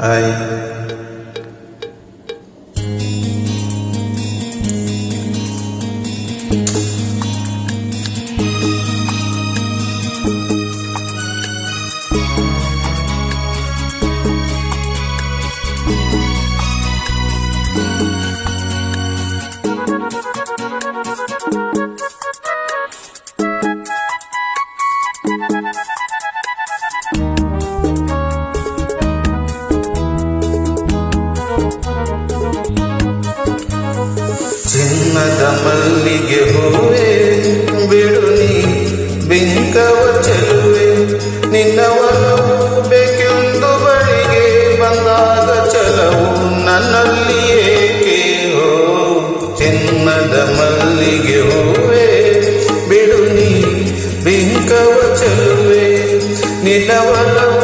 I ಚಿನ್ನದ ಮಲ್ಲಿಗೆ ಹೋವೆ, ಬಿಡು ನೀ, ಬಿಂಕವ ಚೆಲುವೆ. ನಿನ್ನವನು ಬೇಕೆಂದು ಬಳಿಗೆ ಬಂದಾಗ ಚಲವು ನನ್ನಲ್ಲಿಯೇಕೆ ಹೋ? ಚಿನ್ನದ ಮಲ್ಲಿಗೆ ಹೋವೆ, ಬಿಡು ನೀ, ಬಿಂಕವ ಚೆಲುವೆ. ನಿನ್ನವನು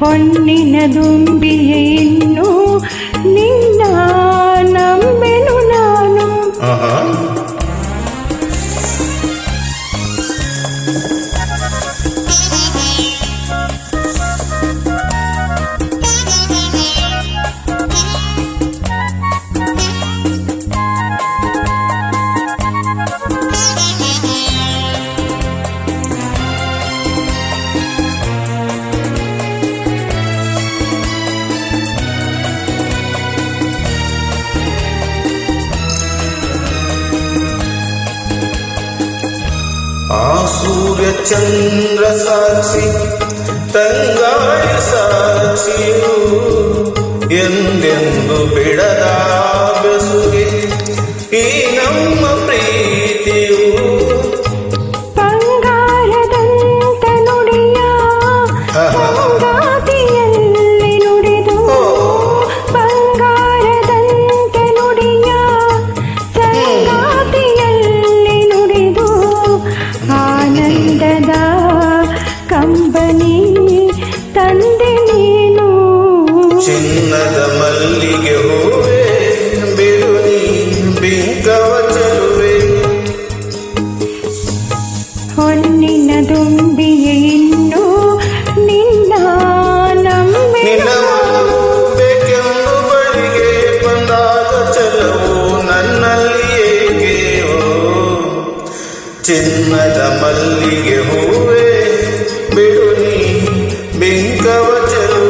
பொன்னின தும்பியின் ಚಂದ್ರ ಸಾಕ್ಷಿ ತಂಗಾಳಿ ಸಾಕ್ಷಿಯು ಎಂದೆಂದು ಬಿಡದ ಬೆಸುಗೆ. ಈ ನಮ್ಮ ಹೊನ್ನಿನದೊಂದಿಗೆ ಇನ್ನೂ ನಿನ್ನ ನಂಬೆಕೆಂದು ಬಳಿಗೆ ಬಂದಾಗ ಚಲವು ನನ್ನಲ್ಲಿಯೇ ಚಿನ್ನದ ಮಲ್ಲಿಗೆ ಹೂವೆ, ಬಿಡು ನೀ, ಬಿಂಕವ ಚಲವು